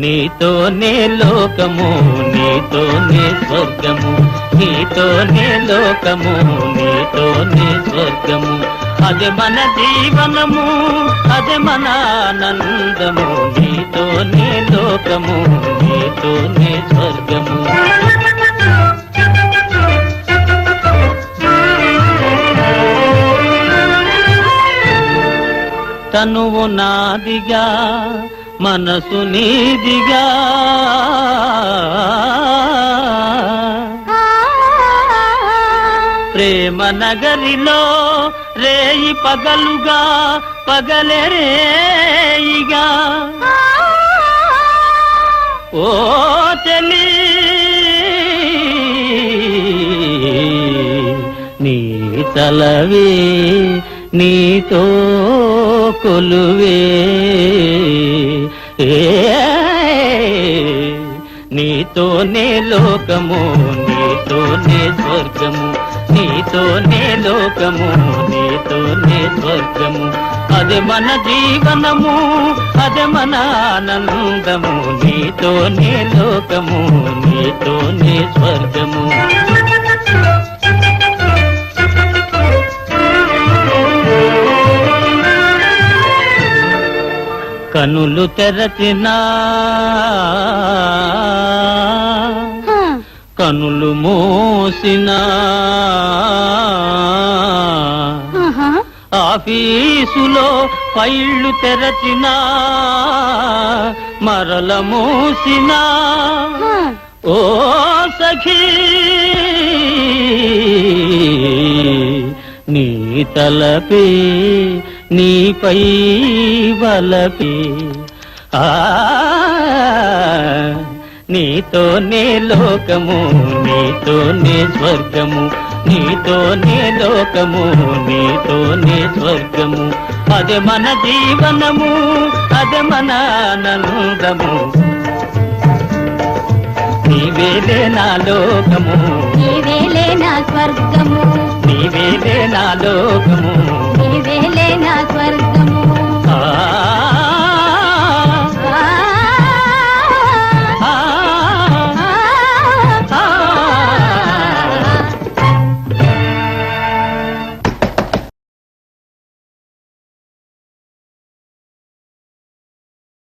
నీతోనే లోకము నీతోనే స్వర్గము నీతోనే లోకము నీతో లోనే స్వర్గము. అదే మన జీవనము అదే మన ఆనందము. నీతోనే లోకము నీతోనే స్వర్గము. తనువు నాదిగా మనసు నీదిగా ప్రేమ నగరిలో రేయి పగలుగా పగలే రేయిగా. ఓ తెలి నీ తలవే నీతో కొలువే. ఏ నీతోనే లోకము నీతోనే స్వర్గము నీతోనే లోకము నీతోనే స్వర్గము. అది మన జీవనము అది మన ఆనందము నీతోనే లోకము నీతోనే స్వర్గము. కనులు తెరచినా. కనులు మోసినా. ఆఫీసులో ఫైళ్ళు తెరచినా. మరల మూసినా. ఓ సఖీ. నీ తలపే నీపై వలపే ఆ నీతోనే లోకము నీతోనే స్వర్గము నీతోనే లోకము నీతోనే స్వర్గము. అదే మన జీవనము అదే మన ఆనందము. నీవేలే నా లోకము. నీవేలే నా స్వర్గము. నీవేలే నా లోకము